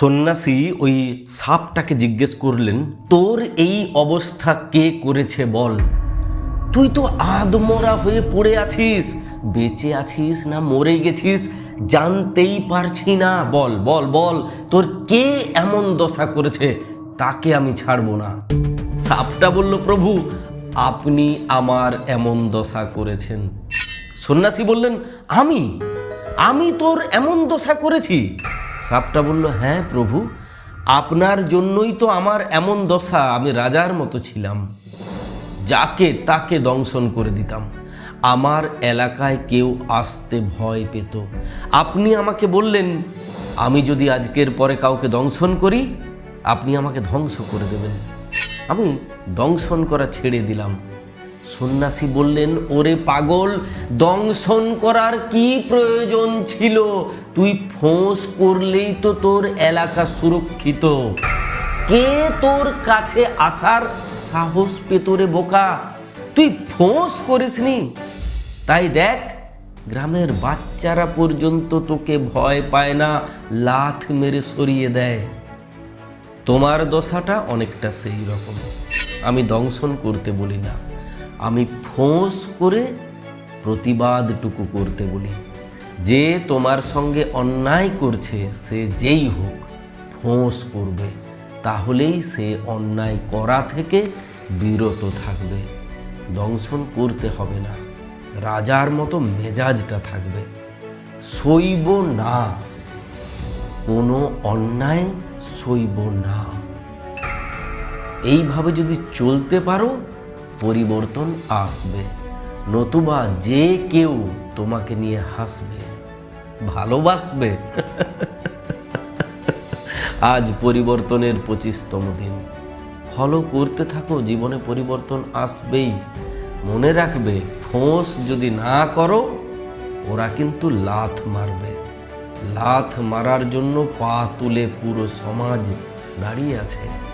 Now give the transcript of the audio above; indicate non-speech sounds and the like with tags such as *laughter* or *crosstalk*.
সন্ন্যাসী ওই সাপটাকে জিজ্ঞেস করলেন, তোর এই অবস্থা কে করেছে বল? তুই তো আদমরা হয়ে পড়ে আছিস। বেঁচে আছিস না মরে গেছিস, জানতেই পারছি না। বল বল বল, তোর কে এমন দশা করেছে? তাকে আমি ছাড়বো না। সাপটা বলল, প্রভু, আপনি আমার এমন দশা করেছেন। সন্ন্যাসী বললেন, আমি? আমি তোর এমন দশা করেছি? সাপটা বলল হ্যাঁ প্রভু, আপনার জন্যই তো আমার এমন দশা, আমি রাজার মতো ছিলাম, যাকে তাকে দংশন করে দিতাম। আমার এলাকায় কেউ আসতে ভয় পেত। আপনি আমাকে বললেন, আমি যদি আজকের পরে কাউকে দংশন করি, আপনি আমাকে ধ্বংস করে দেবেন। আমি দংশন করা ছেড়ে দিলাম। সন্ন্যাসী বললেন, ওরে পাগল, দংশন করার কি প্রয়োজন ছিল? তুই ফোঁস করলেই তো তোর এলাকা সুরক্ষিত। কে তোর কাছে আসার সাহস পেতরে বোকা? তুই ফোঁস করিসনি? তাই দেখ, গ্রামের বাচ্চারা পর্যন্ত তোকে ভয় পায় না, লাথ মেরে সরিয়ে দেয়। তোমার দশাটা অনেকটা সেই রকম আমি দংশন করতে বলি না। আমি ফোঁস করে প্রতিবাদটুকু করতে বলি। যে তোমার সঙ্গে অন্যায় করছে, সে যেই হোক, ফোঁস করবে। তাহলেই সে অন্যায় করা থেকে বিরত থাকবে। দংশন করতে হবে না। রাজার মতো মেজাজটা থাকবে। সইব না। কোনো অন্যায় সইব না। এইভাবে যদি চলতে পারো পরিবর্তন আসবে। নতুবা যে কেউ তোমাকে নিয়ে হাসবে, ভালোবাসবে। *laughs* আজ পরিবর্তনের পঁচিশতম দিন। ফলো করতে থাকো, জীবনে পরিবর্তন আসবেই। মনে রাখবে, ফোঁস যদি না করো, ওরা কিন্তু লাথ মারবে। লাথ মারার জন্য পা তুলে পুরো সমাজ দাঁড়িয়ে আছে।